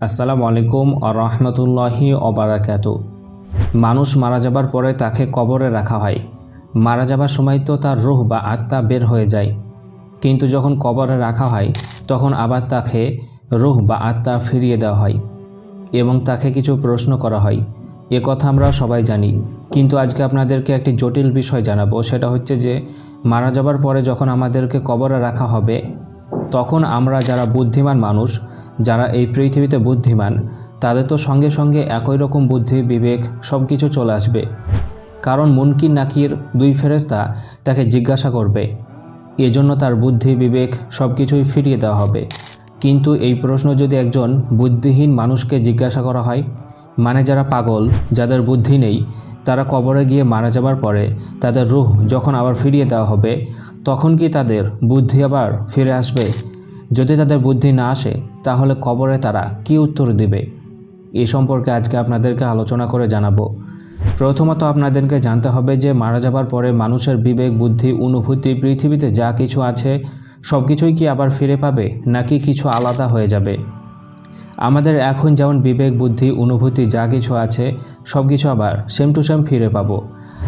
আসসালামু আলাইকুম রহমতুল্লাহি অবারাকাত মানুষ মারা যাবার পরে তাকে কবরে রাখা হয়। মারা যাবার সময় তো তার রুহ বা আত্মা বের হয়ে যায়। কিন্তু যখন কবরে রাখা হয়, তখন আবার তাকে রুহ বা আত্মা ফিরিয়ে দেওয়া হয় এবং তাকে কিছু প্রশ্ন করা হয়। এ কথা আমরা সবাই জানি। কিন্তু আজকে আপনাদেরকে একটি জটিল বিষয় জানাব। সেটা হচ্ছে যে, মারা যাবার পরে যখন আমাদেরকে কবরে রাখা হবে, তখন আমরা যারা বুদ্ধিমান মানুষ যারা এই পৃথিবীতে বুদ্ধিমান, তাদের তো সঙ্গে সঙ্গে একই রকম বুদ্ধি, বিবেক সব কিছু চলে আসবে। কারণ মুনকির নাকির দুই ফেরেস্তা তাকে জিজ্ঞাসা করবে। এজন্য তার বুদ্ধি, বিবেক সব কিছুই ফিরিয়ে দেওয়া হবে। কিন্তু এই প্রশ্ন যদি একজন বুদ্ধিহীন মানুষকে জিজ্ঞাসা করা হয় মানে যারা পাগল, যাদের বুদ্ধি নেই, তারা কবরে গিয়ে মারা যাবার পরে তাদের রুহ যখন আবার ফিরিয়ে দেওয়া হবে, তখন কি তাদের বুদ্ধি আবার ফিরে আসবে? যদি তাদের বুদ্ধি না আসে, তাহলে কবরে তারা কি উত্তর দেবে? এ সম্পর্কে আজকে আপনাদেরকে আলোচনা করে জানাব। প্রথমত আপনাদেরকে জানতে হবে যে মারা যাবার পরে মানুষের বিবেক, বুদ্ধি, অনুভূতি, পৃথিবীতে যা কিছু আছে সব কিছুই কি আবার ফিরে পাবে, নাকি কিছু আলাদা হয়ে যাবে? আমাদের এখন যেমন বিবেক, বুদ্ধি, অনুভূতি যা কিছু আছে সব কিছু আবার সেম টু সেম ফিরে পাবো।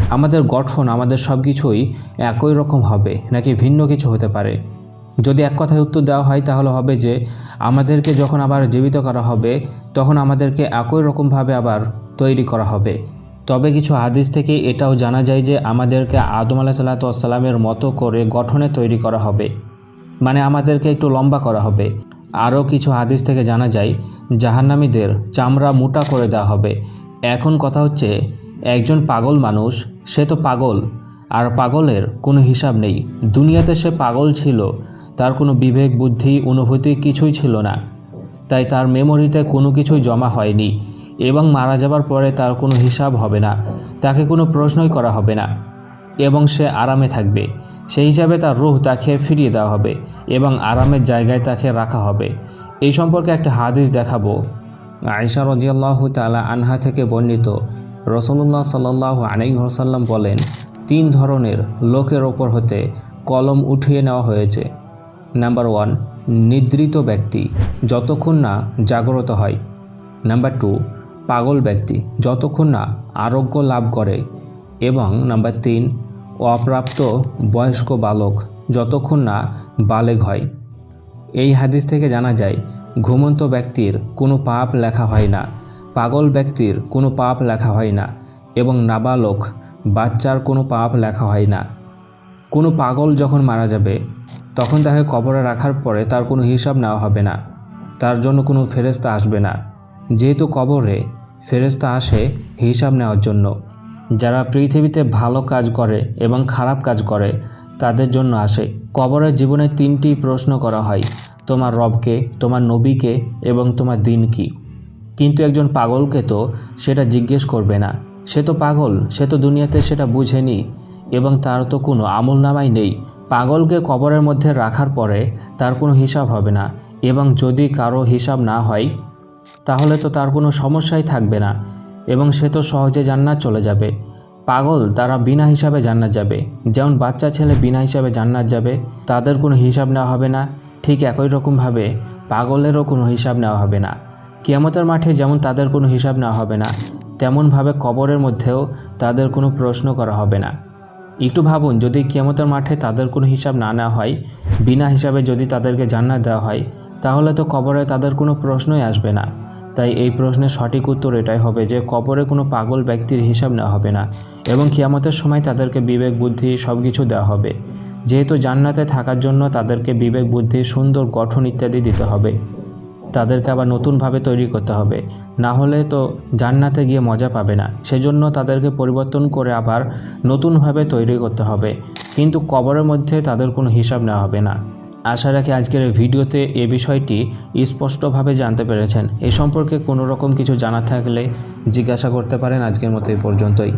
আমাদের গঠন, আমাদের সব কিছুই একই রকম হবে, নাকি ভিন্ন কিছু হতে পারে? যদি এক কথায় উত্তর দেওয়া হয় তাহলে হবে যে, আমাদেরকে যখন আবার জীবিত করা হবে, তখন আমাদেরকে একই রকমভাবে আবার তৈরি করা হবে। তবে কিছু হাদিস থেকে এটাও জানা যায় যে, আমাদেরকে আদম আলাহ সাল্লাতামের মতো করে গঠনে তৈরি করা হবে। মানে আমাদেরকে একটু লম্বা করা হবে। আরও কিছু হাদিস থেকে জানা যায়, জাহান্নামীদের চামড়া মোটা করে দেওয়া হবে। এখন কথা হচ্ছে, একজন পাগল মানুষ, সে তো পাগল, আর পাগলের কোনো হিসাব নেই। দুনিয়াতে সে পাগল ছিল তার কোনো বিবেক, বুদ্ধি, অনুভূতি কিছুই ছিল না। তাই তার মেমোরিতে কোনো কিছুই জমা হয়নি এবং মারা যাবার পরে তার কোনো হিসাব হবে না। তাকে কোনো প্রশ্নই করা হবে না এবং সে আরামে থাকবে। সেই হিসাবে তার রুহ তাকে ফিরিয়ে দেওয়া হবে এবং আরামের জায়গায় তাকে রাখা হবে। এই সম্পর্কে একটা হাদিস দেখাবো। আয়সা রজিয়াল্লাহ তালা আনহা থেকে বর্ণিত। রসল্লাহ সাল্লাহ আলাইসাল্লাম বলেন, তিন ধরনের লোকের ওপর হতে কলম উঠিয়ে নেওয়া হয়েছে। নাম্বার ওয়ান নিদ্রিত ব্যক্তি, যতক্ষণ না জাগ্রত হয়। নাম্বার টু পাগল ব্যক্তি, যতক্ষণ না আরোগ্য লাভ করে। এবং নাম্বার তিন অপ্রাপ্ত বয়স্ক বালক, যতক্ষণ না বালেগ হয়। এই হাদিস থেকে জানা যায়, ঘুমন্ত ব্যক্তির কোনো পাপ লেখা হয় না, পাগল ব্যক্তির কোনো পাপ লেখা হয় না, এবং নাবালক, বাচ্চার কোনো পাপ লেখা হয় না। কোনো পাগল যখন মারা যাবে, তখন তাকে কবরে রাখার পরে তার কোনো হিসাব নেওয়া হবে না। তার জন্য কোনো ফেরেস্তা আসবে না। যেহেতু কবরে ফেরেস্তা আসে হিসাব নেওয়ার জন্য। যারা পৃথিবীতে ভালো কাজ করে এবং খারাপ কাজ করে, তাদের জন্য আসে। কবরের জীবনে তিনটি প্রশ্ন করা হয়, তোমার রবকে, তোমার নবীকে এবং তোমার দিন কি কিন্তু একজন পাগলকে তো সেটা জিজ্ঞেস করবে না। সে তো পাগল, সে তো দুনিয়াতে সেটা বুঝেনি। এবং তার তো কোনো আমল নামাই নেই। পাগলকে কবরের মধ্যে রাখার পরে তার কোনো হিসাব হবে না এবং যদি কারও হিসাব না হয়, তাহলে তো তার কোনো সমস্যাই থাকবে না এবং সে তো সহজে জান্নাত চলে যাবে। পাগল তারা বিনা হিসাবে জান্নাত যাবে। যেমন বাচ্চা ছেলে বিনা হিসাবে জান্নাত যাবে, তাদের কোনো হিসাব নেওয়া হবে না। ঠিক একই রকমভাবে পাগলেরও কোনো হিসাব নেওয়া হবে না। কিয়ামতের মাঠে যেমন তাদের কোনো হিসাব নেওয়া হবে না, তেমনভাবে কবরের মধ্যেও তাদের কোনো প্রশ্ন করা হবে না। একটু ভাবুন, যদি কিয়ামতের মাঠে তাদের কোনো হিসাব না নেওয়া হয়, বিনা হিসাবে যদি তাদেরকে জান্নাত দেওয়া হয়, তাহলে তো কবরে তাদের কোনো প্রশ্নই আসবে না। তাই এই প্রশ্নের সঠিক উত্তর এটাই হবে যে, কবরে কোনো পাগল ব্যক্তির হিসাব নেওয়া হবে না এবং কিয়ামতের সময় তাদেরকে বিবেক, বুদ্ধি সব কিছু দেওয়া হবে। যেহেতু জান্নাতে থাকার জন্য তাদেরকে বিবেক, বুদ্ধি, সুন্দর গঠন ইত্যাদি দিতে হবে। তাদেরকে আবার নতুনভাবে তৈরি করতে হবে। না হলে তো জান্নাতে গিয়ে মজা পাবে না। সেজন্য তাদেরকে পরিবর্তন করে আবার নতুনভাবে তৈরি করতে হবে। কিন্তু কবরের মধ্যে তাদের কোনো হিসাব নেওয়া হবে না। আশা রাখি আজকের এই ভিডিওতে এ বিষয়টি স্পষ্টভাবে জানতে পেরেছেন। এ সম্পর্কে কোনো রকম কিছু জানা থাকলে জিজ্ঞাসা করতে পারেন আজকের মতো এই পর্যন্তই।